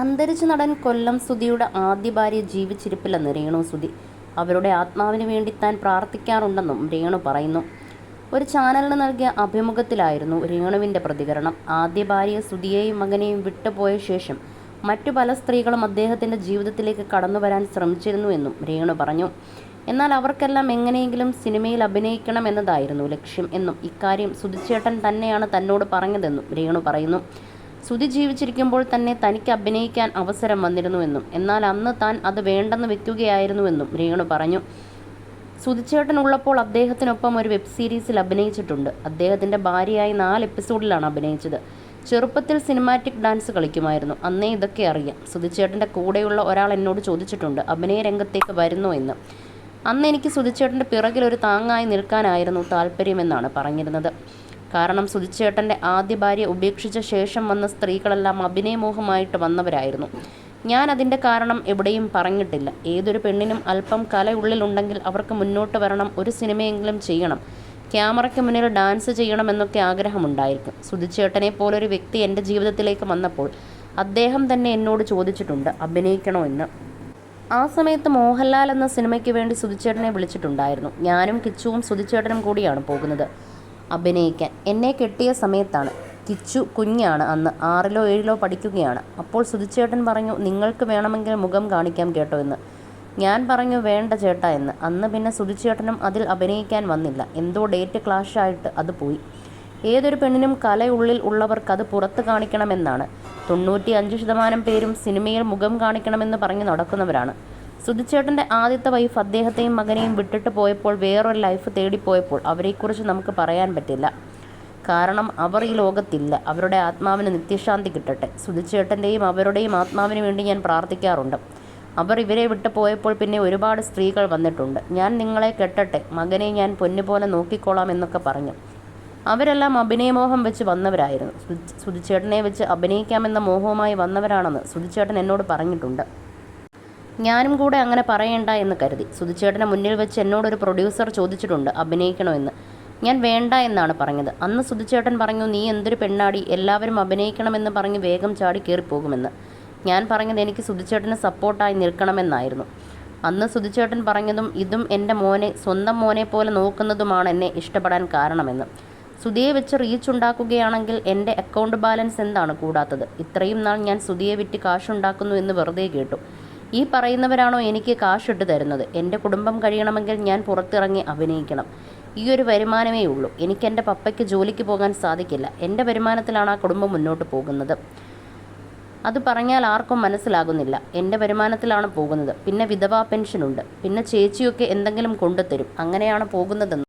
അന്തരിച്ച നടൻ കൊല്ലം സുധിയുടെ ആദ്യ ഭാര്യ ജീവിച്ചിരിപ്പില്ലെന്ന് രേണു സുധി. അവരുടെ ആത്മാവിന് വേണ്ടി താൻ പ്രാർത്ഥിക്കാറുണ്ടെന്നും രേണു പറയുന്നു. ഒരു ചാനലിന് നൽകിയ അഭിമുഖത്തിലായിരുന്നു രേണുവിന്റെ പ്രതികരണം. ആദ്യ ഭാര്യ സുധിയെയും മകനെയും വിട്ടുപോയ ശേഷം മറ്റു പല സ്ത്രീകളും അദ്ദേഹത്തിന്റെ ജീവിതത്തിലേക്ക് കടന്നു വരാൻ ശ്രമിച്ചിരുന്നു എന്നും രേണു പറഞ്ഞു. എന്നാൽ അവർക്കെല്ലാം എങ്ങനെയെങ്കിലും സിനിമയിൽ അഭിനയിക്കണം എന്നതായിരുന്നു ലക്ഷ്യം എന്നും ഇക്കാര്യം സുധിച്ചേട്ടൻ തന്നെയാണ് തന്നോട് പറഞ്ഞതെന്നും രേണു പറയുന്നു. സുധി ജീവിച്ചിരിക്കുമ്പോൾ തന്നെ തനിക്ക് അഭിനയിക്കാൻ അവസരം വന്നിരുന്നുവെന്നും എന്നാൽ അന്ന് താൻ അത് വേണ്ടെന്ന് വെക്കുകയായിരുന്നുവെന്നും രേണു പറഞ്ഞു. സുധിച്ചേട്ടൻ ഉള്ളപ്പോൾ അദ്ദേഹത്തിനൊപ്പം ഒരു വെബ് സീരീസിൽ അഭിനയിച്ചിട്ടുണ്ട്. അദ്ദേഹത്തിന്റെ ഭാര്യയായി നാല് എപ്പിസോഡിലാണ് അഭിനയിച്ചത്. ചെറുപ്പത്തിൽ സിനിമാറ്റിക് ഡാൻസ് കളിക്കുമായിരുന്നു. അന്നേ ഇതൊക്കെ അറിയാം. സുധിച്ചേട്ടന്റെ കൂടെയുള്ള ഒരാൾ എന്നോട് ചോദിച്ചിട്ടുണ്ട് അഭിനയ രംഗത്തേക്ക് വരുന്നു എന്ന്? അന്ന് എനിക്ക് സുധിച്ചേട്ടന്റെ പിറകിൽ ഒരു താങ്ങായി നിൽക്കാനായിരുന്നു താല്പര്യമെന്നാണ് പറഞ്ഞിരുന്നത്. കാരണം സുധിച്ചേട്ടന്റെ ആദ്യ ഭാര്യ ഉപേക്ഷിച്ച ശേഷം വന്ന സ്ത്രീകളെല്ലാം അഭിനയമോഹമായിട്ട് വന്നവരായിരുന്നു. ഞാൻ അതിന്റെ കാരണം എവിടെയും പറഞ്ഞിട്ടില്ല. ഏതൊരു പെണ്ണിനും അല്പം കല ഉള്ളിലുണ്ടെങ്കിൽ അവർക്ക് മുന്നോട്ട് വരണം ഒരു സിനിമയെങ്കിലും ചെയ്യണം ക്യാമറയ്ക്ക് മുന്നിൽ ഡാൻസ് ചെയ്യണമെന്നൊക്കെ ആഗ്രഹമുണ്ടായിരിക്കും. സുധിച്ചേട്ടനെ പോലൊരു വ്യക്തി എന്റെ ജീവിതത്തിലേക്ക് വന്നപ്പോൾ അദ്ദേഹം തന്നെ എന്നോട് ചോദിച്ചിട്ടുണ്ട് അഭിനയിക്കണോ എന്ന്? ആ സമയത്ത് മോഹൻലാൽ എന്ന സിനിമയ്ക്ക് വേണ്ടി സുധിച്ചേട്ടനെ വിളിച്ചിട്ടുണ്ടായിരുന്നു. ഞാനും കിച്ചുവും സുധിച്ചേട്ടനും കൂടിയാണ് പോകുന്നത്. അഭിനയിക്കാൻ. എന്നെ കെട്ടിയ സമയത്താണ്. കിച്ചു കുഞ്ഞാണ് അന്ന്. ആറിലോ ഏഴിലോ പഠിക്കുകയാണ്. അപ്പോൾ സുധിച്ചേട്ടൻ പറഞ്ഞു നിങ്ങൾക്ക് വേണമെങ്കിൽ മുഖം കാണിക്കാം കേട്ടോ എന്ന്. ഞാൻ പറഞ്ഞു വേണ്ട ചേട്ടാ എന്ന്. അന്ന് പിന്നെ സുധിച്ചേട്ടനും അതിൽ അഭിനയിക്കാൻ വന്നില്ല. എന്തോ ഡേറ്റ് ക്ലാഷായിട്ട് അത് പോയി. ഏതൊരു പെണ്ണിനും കലയുള്ളിൽ ഉള്ളവർക്ക് അത് പുറത്ത് കാണിക്കണമെന്നാണ്. തൊണ്ണൂറ്റി അഞ്ച് ശതമാനം പേരും സിനിമയിൽ മുഖം കാണിക്കണമെന്ന് പറഞ്ഞ് നടക്കുന്നവരാണ്. സുധിച്ചേട്ടന്റെ ആദ്യത്തെ വൈഫ് അദ്ദേഹത്തെയും മകനെയും വിട്ടിട്ട് പോയപ്പോൾ വേറൊരു ലൈഫ് തേടിപ്പോയപ്പോൾ അവരെക്കുറിച്ച് നമുക്ക് പറയാൻ പറ്റില്ല. കാരണം അവർ ഈ ലോകത്തില്ല. അവരുടെ ആത്മാവിന് നിത്യശാന്തി കിട്ടട്ടെ. സുധിച്ചേട്ടന്റെയും അവരുടെയും ആത്മാവിന് വേണ്ടി ഞാൻ പ്രാർത്ഥിക്കാറുണ്ട്. അവർ ഇവരെ വിട്ടു പോയപ്പോൾ പിന്നെ ഒരുപാട് സ്ത്രീകൾ വന്നിട്ടുണ്ട്. ഞാൻ നിങ്ങളെ കെട്ടട്ടെ. മകനെ ഞാൻ പൊന്നുപോലെ നോക്കിക്കോളാം എന്നൊക്കെ പറഞ്ഞു. അവരെല്ലാം അഭിനയമോഹം വെച്ച് വന്നവരായിരുന്നു. സുധി- സുധിച്ചേട്ടനെ വെച്ച് അഭിനയിക്കാമെന്ന മോഹവുമായി വന്നവരാണെന്ന് സുധിച്ചേട്ടൻ എന്നോട് പറഞ്ഞിട്ടുണ്ട്. ഞാനും കൂടെ അങ്ങനെ പറയണ്ട എന്ന് കരുതി. സുധിച്ചേട്ടനെ മുന്നിൽ വെച്ച് എന്നോടൊരു പ്രൊഡ്യൂസർ ചോദിച്ചിട്ടുണ്ട് അഭിനയിക്കണമെന്ന്. ഞാൻ വേണ്ട എന്നാണ് പറഞ്ഞത്. അന്ന് സുധിച്ചേട്ടൻ പറഞ്ഞു നീ എന്തൊരു പെണ്ണാടി എല്ലാവരും അഭിനയിക്കണമെന്ന് പറഞ്ഞ് വേഗം ചാടി കയറിപ്പോകുമെന്ന്. ഞാൻ പറഞ്ഞത് എനിക്ക് സുധിച്ചേട്ടന് സപ്പോർട്ടായി നിൽക്കണമെന്നായിരുന്നു. അന്ന് സുധിച്ചേട്ടൻ പറഞ്ഞതും ഇതും എന്റെ മോനെ സ്വന്തം മോനെ പോലെ നോക്കുന്നതുമാണ് എന്നെ ഇഷ്ടപ്പെടാൻ കാരണമെന്ന്. സുധിയെ വെച്ച് റീച്ച് ഉണ്ടാക്കുകയാണെങ്കിൽ എന്റെ അക്കൗണ്ട് ബാലൻസ് എന്താണ് കൂടാത്തത്? ഇത്രയും നാൾ ഞാൻ സുധിയെ വിറ്റ് കാശുണ്ടാക്കുന്നു എന്ന് വെറുതെ കേട്ടു. ഈ പറയുന്നവരാണോ എനിക്ക് കാശിട്ട് തരുന്നത്? എന്റെ കുടുംബം കഴിയണമെങ്കിൽ ഞാൻ പുറത്തിറങ്ങി അഭിനയിക്കണം. ഈ ഒരു വരുമാനമേ ഉള്ളൂ. എനിക്ക് എന്റെ പപ്പയ്ക്ക് ജോലിക്ക് പോകാൻ സാധിക്കില്ല. എന്റെ വരുമാനത്തിലാണ് ആ കുടുംബം മുന്നോട്ട് പോകുന്നത്. അത് പറഞ്ഞാൽ ആർക്കും മനസ്സിലാകുന്നില്ല. എന്റെ വരുമാനത്തിലാണ് പോകുന്നത്. പിന്നെ വിധവാ പെൻഷനുണ്ട്. പിന്നെ ചേച്ചിയൊക്കെ എന്തെങ്കിലും കൊണ്ടുതരും. അങ്ങനെയാണ് പോകുന്നതെന്ന്